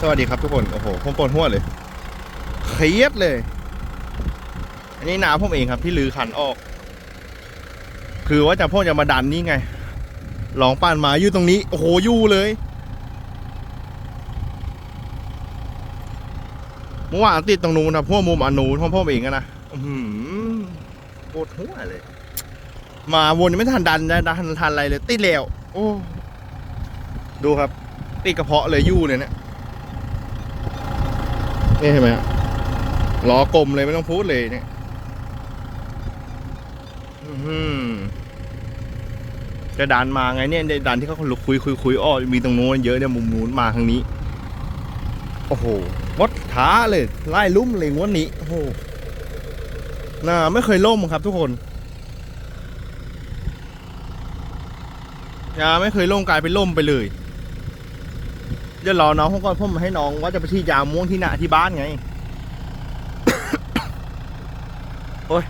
สวัสดีครับทุกคน โอ้โหผมปวดหัวเลยเครียดเลย อันนี้นาผมเองครับ ที่ลือคันออก คือว่าจะพ่อจะมาดันนี่ไงลองป่านมาอยู่ตรงนี้ โอ้โหอยู่เลย เมื่อวานติดตรงนู้นนะพวกมุมอันนู้นของพ่อเองอะนะอื้อหือปวดหัวเลย มาวนไม่ทันดันนะดันทันอะไรเลย ติดแล้ว โอ้ ดูครับ ติดกระเพาะเลยยู่เลยเนี่ย นี่เห็นไหมฮะล้อกลมเลยไม่ต้องพูดเลยเนี่ยจะดันมาไงเนี่ยดันที่เขาคุยคุยคุยอ้อมีตรงโน้นเยอะเนี่ยมุมนู้นมาทางนี้ โอ้โหมดท้าเลย ไล่ลุ่มเลยวันนี้ โอ้โหน่าไม่เคยล่มครับทุกคนยาไม่เคยล่มกลายเป็นล่มไปเลย เดี๋ยวรอน้องก่อนผมให้น้องว่าจะไปที่ยาม่วงที่หนาที่บ้านไง โอ้ย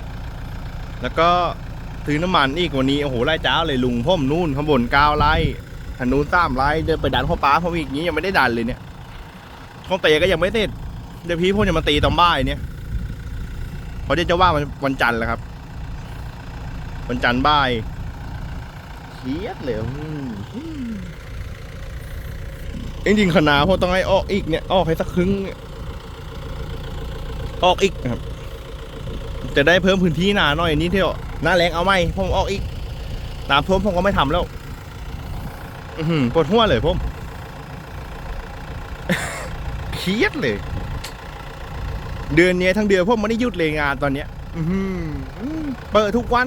แล้วก็ซื้อน้ำมันอีกวันนี้โอ้โหไล่จ้าเลยลุงพ่อมนู่นข้างบนก้าวไร่ทางนู้นสามไร่เดินไปดันข้อป้าผมอีกนี้ยังไม่ได้ดันเลยเนี่ยข้องเตะก็ยังไม่เสร็จเดี๋ยวพี่พ่อจะมาตีตอนบ่ายเนี่ยเพราะเดี๋ยวจะว่าวันวันจันทร์แล้วครับวันจันทร์บ่ายเคียดเลยอืม จริงๆคณะพวกต้องให้ออกอีกเนี่ย ออกให้สักครึ่ง ออกอีกนะครับ จะได้เพิ่มพื้นที่หนาหน่อยนิดเดียวหน้าแรงเอาไหมผมออกอีกน้ำท่วมผมก็ไม่ทำแล้ว อือหือปวดหัวเลยผมเครียดเลย เดือนเนี้ยทั้งเดือนผมไม่ได้หยุดเลยงานตอนเนี้ย อืเปิดทุกวัน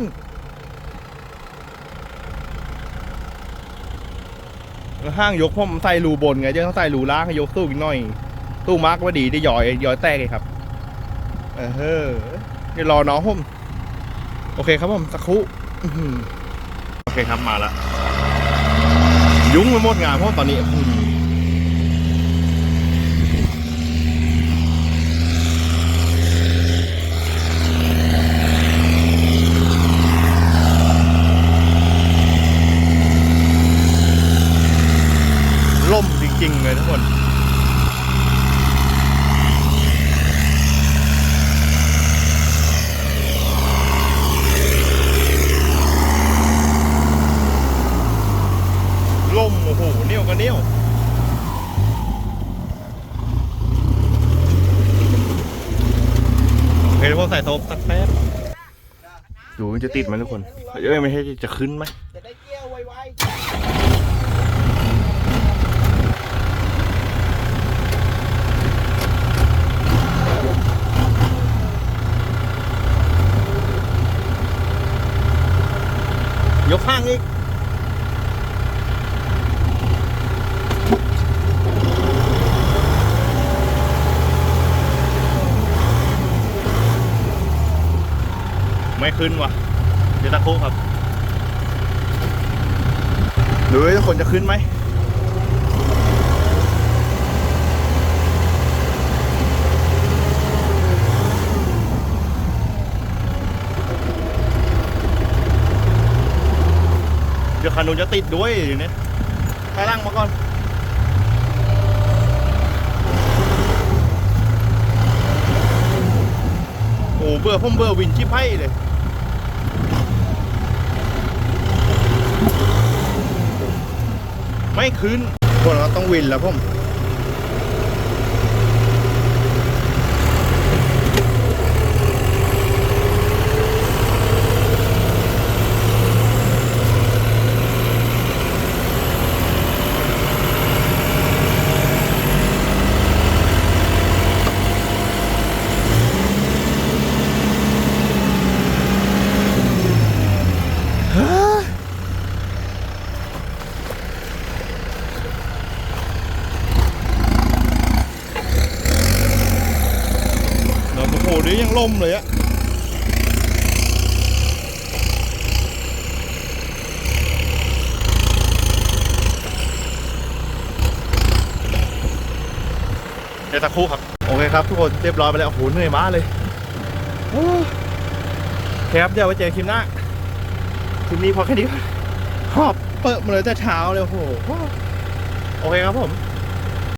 ห้างยกผมใส่รูบนไงจะต้องใส่รูล่างให้ยกตู้อีกหน่อย ตู้มาร์กว่าดีได้ย่อยย่อยแตกเลยครับ เออเฮ้อเดี๋ยวรอน้องผมโอเคครับผมสักครู่โอเคครับมาละยุ่งไปหมดงานเพราะตอนนี้อื้อหือล่มจริงๆเลยทุกคน ล่มโอ้โหเนี่ยวก็เนี่ยวโอเคพวกใส่โซบสักแป๊บดูมันจะติดไหมทุกคนเอ้ยไม่ใช่จะขึ้นไหมจะได้เกี่ยวไวยกข้างอีก ไม่ขึ้นว่ะ เดี๋ยวตะคุครับดูว่าทุกคนจะขึ้นไหมเดี๋ยวคันนู้นจะติดด้วยเดี๋ยวนี้ไปล่างมาก่อน เบื่อผมเบอร์วินชิพให้เลยไม่คืนคนเราต้องวินแล้วผม ล่มเลยอะเดี๋ยวสักครู่ครับ โอเคครับทุกคนเรียบร้อยไปแล้วโอ้โหเหนื่อยมากเลยโอ้โอเคครับเดี๋ยวไว้เจอคลิปหน้าคลิปนี้พอแค่นี้ก่อนหอบเปิดมาเลยแต่เช้าเลยโอ้โหโอเคครับผม